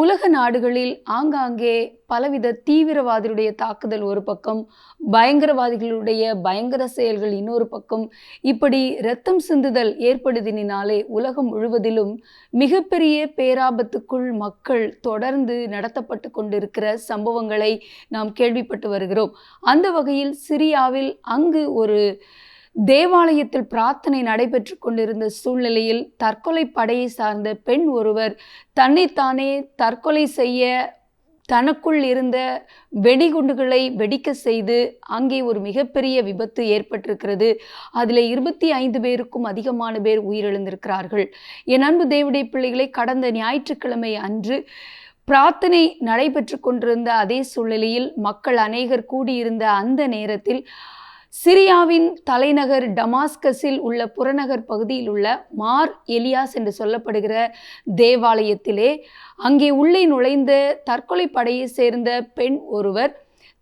உலக நாடுகளில் ஆங்காங்கே பலவித தீவிரவாதிகளுடைய தாக்குதல் ஒரு பக்கம் பயங்கரவாதிகளுடைய பயங்கர செயல்கள் இன்னொரு பக்கம். இப்படி இரத்தம் சிந்துதல் ஏற்படுதினாலே உலகம் முழுவதிலும் மிகப்பெரிய பேராபத்துக்குள் மக்கள் தொடர்ந்து நடத்தப்பட்டு கொண்டிருக்கிற சம்பவங்களை நாம் கேள்விப்பட்டு வருகிறோம். அந்த வகையில் சிரியாவில் அங்கு ஒரு தேவாலயத்தில் பிரார்த்தனை நடைபெற்று கொண்டிருந்த சூழ்நிலையில் தற்கொலை படையை சார்ந்த பெண் ஒருவர் தன்னைத்தானே தற்கொலை செய்ய தனக்குள் இருந்த வெடிகுண்டுகளை வெடிக்க செய்து அங்கே ஒரு மிகப்பெரிய விபத்து ஏற்பட்டிருக்கிறது. அதில் இருபத்தி ஐந்து பேருக்கும் அதிகமான பேர் உயிரிழந்திருக்கிறார்கள். என் அன்பு தேவடைய பிள்ளைகளை கடந்த ஞாயிற்றுக்கிழமை அன்று பிரார்த்தனை நடைபெற்று கொண்டிருந்த அதே சூழ்நிலையில் மக்கள் அநேகர் கூடியிருந்த அந்த நேரத்தில் சிரியாவின் தலைநகர் டமாஸ்கஸில் உள்ள புறநகர் பகுதியில் உள்ள மார் எலியாஸ் என்று சொல்லப்படுகிற தேவாலயத்திலே அங்கே உள்ளே நுழைந்த தற்கொலை படையை சேர்ந்த பெண் ஒருவர்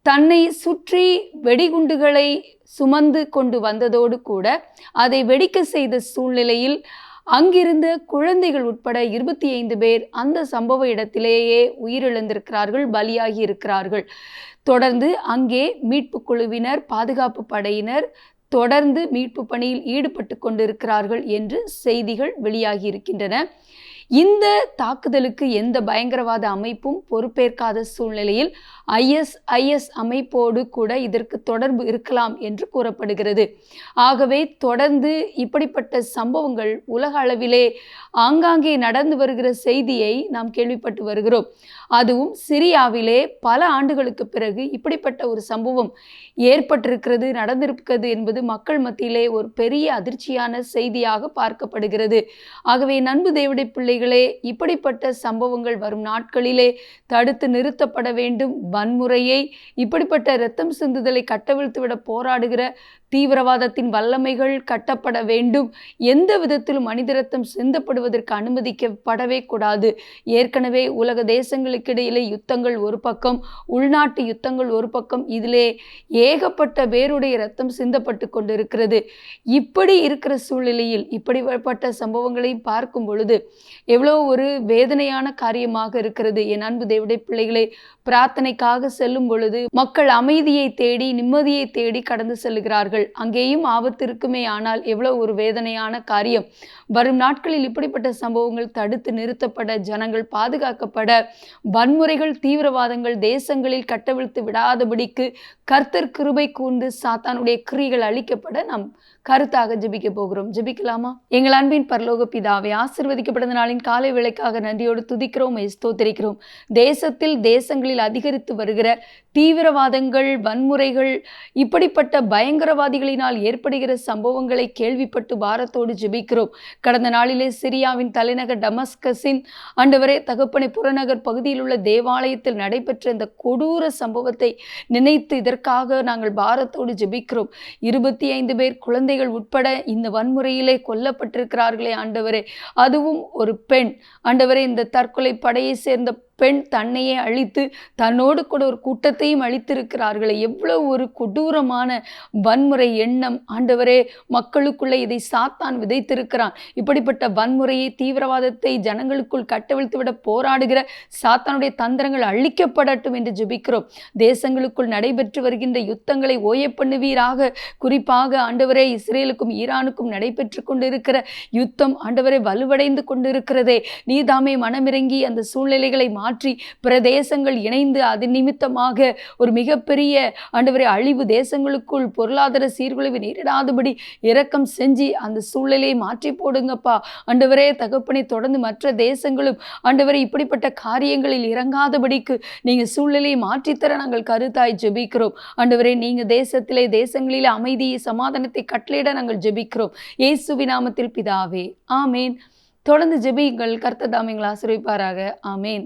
தன்னை சுற்றி வெடிகுண்டுகளை சுமந்து கொண்டு வந்ததோடு கூட அதை வெடிக்க செய்த சூழ்நிலையில் அங்கிருந்த குழந்தைகள் உட்பட இருபத்தி ஐந்து பேர் அந்த சம்பவ இடத்திலேயே உயிரிழந்திருக்கிறார்கள் பலியாகி இருக்கிறார்கள். தொடர்ந்து அங்கே மீட்பு குழுவினர் பாதுகாப்பு படையினர் தொடர்ந்து மீட்பு பணியில் ஈடுபட்டு கொண்டிருக்கிறார்கள் என்று செய்திகள் வெளியாகி இருக்கின்றன. இந்த தாக்குதலுக்கு எந்த பயங்கரவாத அமைப்பும் பொறுப்பேற்காத சூழ்நிலையில் ஐஎஸ்ஐஎஸ் அமைப்போடு கூட இதற்கு தொடர்பு இருக்கலாம் என்று கூறப்படுகிறது. ஆகவே தொடர்ந்து இப்படிப்பட்ட சம்பவங்கள் உலக அளவிலே ஆங்காங்கே நடந்து வருகிற செய்தியை நாம் கேள்விப்பட்டு வருகிறோம். அதுவும் சிரியாவிலே பல ஆண்டுகளுக்கு பிறகு இப்படிப்பட்ட ஒரு சம்பவம் ஏற்பட்டிருக்கிறது நடந்திருக்கிறது என்பது மக்கள் மத்தியிலே ஒரு பெரிய அதிர்ச்சியான செய்தியாக பார்க்கப்படுகிறது. ஆகவே நண்பு தேவடைய பிள்ளைகளே இப்படிப்பட்ட சம்பவங்கள் வரும் நாட்களிலே தடுத்து நிறுத்தப்பட வேண்டும் வன்முறையை இப்படிப்பட்ட இரத்தம் சிந்துதலை கட்டவிழ்த்துவிட போராடுகிற தீவிரவாதத்தின் வல்லமைகள் கட்டப்பட வேண்டும். எந்த விதத்திலும் மனித ரத்தம் சிந்தப்படுவதற்கு அனுமதிக்கப்படவே கூடாது. ஏற்கனவே உலக தேசங்களுக்கு இடையிலே யுத்தங்கள் ஒரு பக்கம் உள்நாட்டு யுத்தங்கள் ஒரு பக்கம். இதிலே ஏகப்பட்ட பேருடைய ரத்தம் சிந்தப்பட்டு கொண்டிருக்கிறது. இப்படி இருக்கிற சூழ்நிலையில் இப்படிப்பட்ட சம்பவங்களை பார்க்கும் பொழுது எவ்வளோ ஒரு வேதனையான காரியமாக இருக்கிறது. என் அன்பு தேவடைய பிள்ளைகளை பிரார்த்தனைக்காக செல்லும் பொழுது மக்கள் அமைதியை தேடி நிம்மதியை தேடி கடந்து செல்கிறார்கள். அங்கேயும் ஆபத்து இருக்குமே ஆனால் எவ்வளவு ஒரு வேதனையான காரியம். வரும் நாட்களில் இப்படிப்பட்ட சம்பவங்கள் தடுத்து நிறுத்தப்பட ஜனங்கள் பாதுகாக்கப்பட வன்முறைகள் தீவிரவாதங்கள் தேசங்களில் கட்டவிழ்த்து விடாதபடிக்கு கர்த்தர் கிருபை கூர்ந்து சாத்தானுடைய கிரிகள் அழிக்கப்பட நாம் கருத்தாக ஜெபிக்க போகிறோம். ஜெபிக்கலாமா? எங்கள் அன்பின் பரலோக பிதாவை ஆசிர்வதிக்கப்பட்ட நாளின் காலை வேளைக்காக நன்றியோடு துதிக்கிறோம் ஸ்தோத்திரிக்கிறோம். தேசத்தில் தேசங்களில் அதிகரித்து வருகிற தீவிரவாதங்கள் வன்முறைகள் இப்படிப்பட்ட பயங்கரவாதிகளினால் ஏற்படுகிற சம்பவங்களை கேள்விப்பட்டு பாரத்தோடு ஜெபிக்கிறோம். கடந்த நாளிலே சிரியாவின் தலைநகர் டமஸ்கஸின் ஆண்டவரே தகப்பனை புறநகர் பகுதியில் உள்ள தேவாலயத்தில் நடைபெற்ற இந்த கொடூர சம்பவத்தை நினைத்து இதற்காக நாங்கள் பாரத்தோடு ஜெபிக்கிறோம். இருபத்தி ஐந்து பேர் குழந்தைகள் உட்பட இந்த வன்முறையிலே கொல்லப்பட்டிருக்கிறார்களே ஆண்டவரே. அதுவும் ஒரு பெண். ஆண்டவரே இந்த தற்கொலை படையை சேர்ந்த பெண் தன்னையே அழித்து தன்னோடு கூட ஒரு கூட்டத்தையும் அழித்திருக்கிறார்களே எவ்வளோ ஒரு கொடூரமான வன்முறை எண்ணம். ஆண்டவரே மக்களுக்குள்ளே இதை சாத்தான் விதைத்திருக்கிறான். இப்படிப்பட்ட வன்முறையை தீவிரவாதத்தை ஜனங்களுக்குள் கட்டவிழ்த்து விட போராடுகிற சாத்தானுடைய தந்திரங்கள் அழிக்கப்படட்டும் என்று ஜெபிக்கிறோம். தேசங்களுக்குள் நடைபெற்று வருகின்ற யுத்தங்களை ஓய பண்ணுவீராக. குறிப்பாக ஆண்டவரே இஸ்ரேலுக்கும் ஈரானுக்கும் நடைபெற்று கொண்டிருக்கிற யுத்தம் ஆண்டவரை வலுவடைந்து கொண்டிருக்கிறதே. நீதாமே மனமிறங்கி அந்த சூழ்நிலைகளை மாற்றி பிரதேசங்கள் இணைந்து அது நிமித்தமாக ஒரு மிகப்பெரிய ஆண்டவரை அழிவு தேசங்களுக்குள் பொருளாதார சீர்குலைவு நேரிடாதபடி இரக்கம் செஞ்சு அந்த சூழ்நிலையை மாற்றி போடுங்கப்பா. ஆண்டவரே தகப்பனை தொடர்ந்து மற்ற தேசங்களும் ஆண்டவரை இப்படிப்பட்ட காரியங்களில் இறங்காதபடிக்கு நீங்கள் சூழ்நிலையை மாற்றித்தர நாங்கள் கருத்தாய் ஜெபிக்கிறோம். ஆண்டவரே நீங்கள் தேசத்திலே தேசங்களிலே அமைதியை சமாதானத்தை கட்டளையிட நாங்கள் ஜெபிக்கிறோம். இயேசுவி நாமத்தில் பிதாவே ஆமேன். தொடர்ந்து ஜெபியுங்கள் கர்த்தர் தாமிங்களை ஆசிரியப்பாராக ஆமேன்.